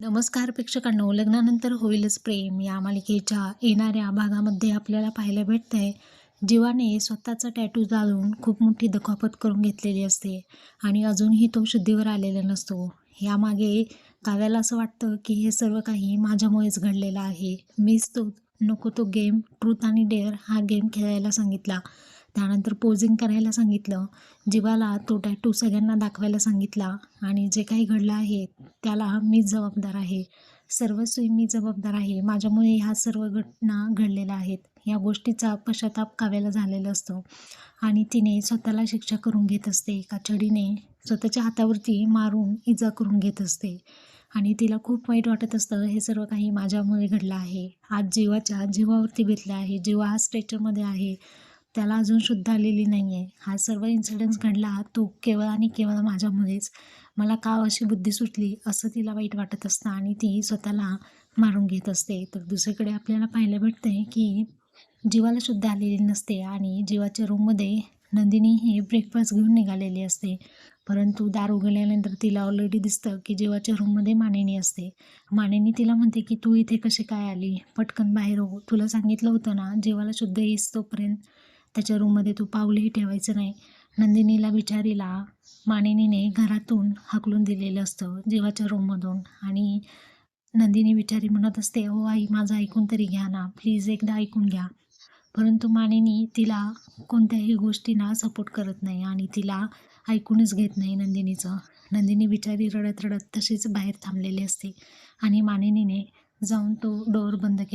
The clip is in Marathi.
नमस्कार प्रेक्षकांनो. लग्नानंतर होईलच प्रेम. या मालिकेच्या येणाऱ्या भागामध्ये आपल्याला पाहायला भेटतंय जीवाने स्वतःचा टॅटू जाळून खूप मोठी दखापत करून घेतलेली असते आणि अजूनही तो शुद्धीवर आलेला नसतो. यामागे काव्याला असं वाटतं की हे सर्व काही माझ्यामुळेच घडलेलं आहे. मीच तो नको तो गेम ट्रूथ आणि डेअर हा गेम खेळायला सांगितला. त्यानंतर पोजिंग करायला सांगितलं. जीवाला तो टॅटू सगळ्यांना दाखवायला सांगितला. आणि जे काही घडलं आहे त्याला मीच जबाबदार आहे. सर्वस्वी मी जबाबदार आहे. माझ्यामुळे ह्या सर्व घटना घडलेल्या आहेत. या गोष्टीचा पश्चाताप काव्याला झालेला असतो. आणि तिने स्वतःला शिक्षा करून घेत असते. एका छडीने स्वतःच्या हातावरती मारून इजा करून घेत असते. आणि तिला खूप वाईट वाटत असतं. हे सर्व काही माझ्यामुळे घडलं आहे. आज जीवाच्या जीवावरती बेतलं आहे. जीवा हा स्ट्रेचरमध्ये आहे. त्याला अजून शुद्ध आलेली नाही आहे हा सर्व इन्सिडन्स घडला तो केवळ आणि केवळ माझ्यामुळेच. मला का अशी बुद्धी सुटली असं तिला वाईट वाटत असतं आणि ती स्वतःला मारून घेत असते. तर दुसरीकडे आपल्याला पाहायला भेटते की जीवाला शुद्ध आलेली नसते आणि जीवाच्या रूममध्ये नंदिनी हे ब्रेकफास्ट घेऊन निघालेली असते. परंतु दार उघडल्यानंतर तिला ऑलरेडी दिसतं की जीवाच्या रूममध्ये मानेनी असते. मानेनी तिला म्हणते की तू इथे कशी काय आली? पटकन बाहेर हो. तुला सांगितलं होतं ना जीवाला शुद्ध येईस तोपर्यंत त्याच्या रूममध्ये तू पाऊलही ठेवायचं नाही. नंदिनीला बिचारीला मानिनीने घरातून हाकलून दिलेलं असतं जीवाच्या रूममधून आणि नंदिनी बिचारी म्हणत असते हो आई माझं ऐकून तरी घ्या ना प्लीज एकदा ऐकून घ्या. परंतु मानिनी तिला कोणत्याही गोष्टींना सपोर्ट करत नाही आणि तिला ऐकूनच घेत नाही नंदिनीचं. नंदिनी बिचारी रडत रडत तशीच बाहेर थांबलेली असते आणि मानिनीने जाऊन तो डोअर बंद केला.